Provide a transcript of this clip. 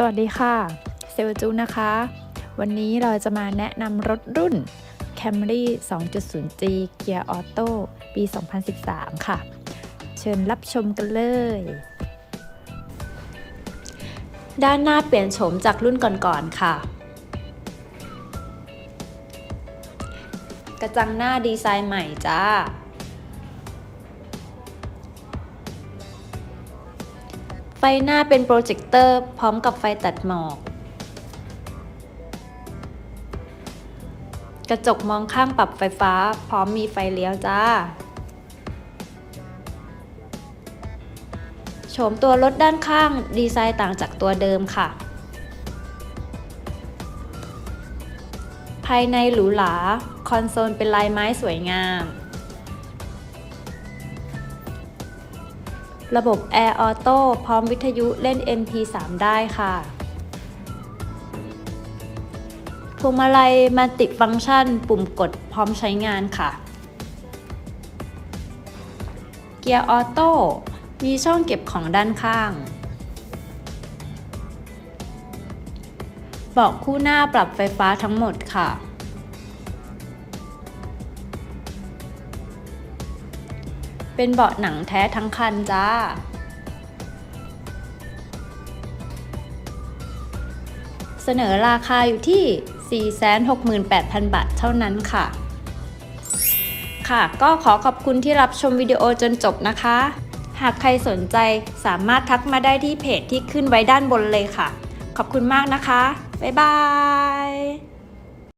สวัสดีค่ะ เซลจูนะคะ วันนี้เราจะมาแนะนำรถรุ่น Camry 2.0G Gear Auto ปี 2013 ค่ะ เชิญรับชมกันเลย ด้านหน้าเปลี่ยนโฉมจากรุ่นก่อนๆค่ะ กระจังหน้าดีไซน์ใหม่จ้า ไฟหน้าเป็นโปรเจคเตอร์พร้อมกับไฟตัดหมอก กระจกมองข้างปรับไฟฟ้า พร้อมมีไฟเลี้ยวจ้า โฉมตัวรถด้านข้างดีไซน์ต่างจากตัวเดิมค่ะ ภายในหรูหรา คอนโซลเป็นลายไม้สวยงาม ระบบ Air Auto พร้อมวิทยุเล่น MP3 ได้ค่ะพวงมาลัยมัลติฟังก์ชัน ปุ่มกดพร้อมใช้งานค่ะ เกียร์ออโต้ มีช่องเก็บของด้านข้าง เบาะคู่หน้าปรับไฟฟ้าทั้งหมดค่ะ เป็นเบาะหนังแท้ทั้งคันจ้า เสนอราคาอยู่ที่ 468,000 บาทเท่านั้นค่ะ ค่ะ ก็ขอขอบคุณที่รับชมวิดีโอจนจบนะคะ หากใครสนใจสามารถทักมาได้ที่เพจที่ขึ้นไว้ด้านบนเลยค่ะ ขอบคุณมากนะคะ บ๊ายบาย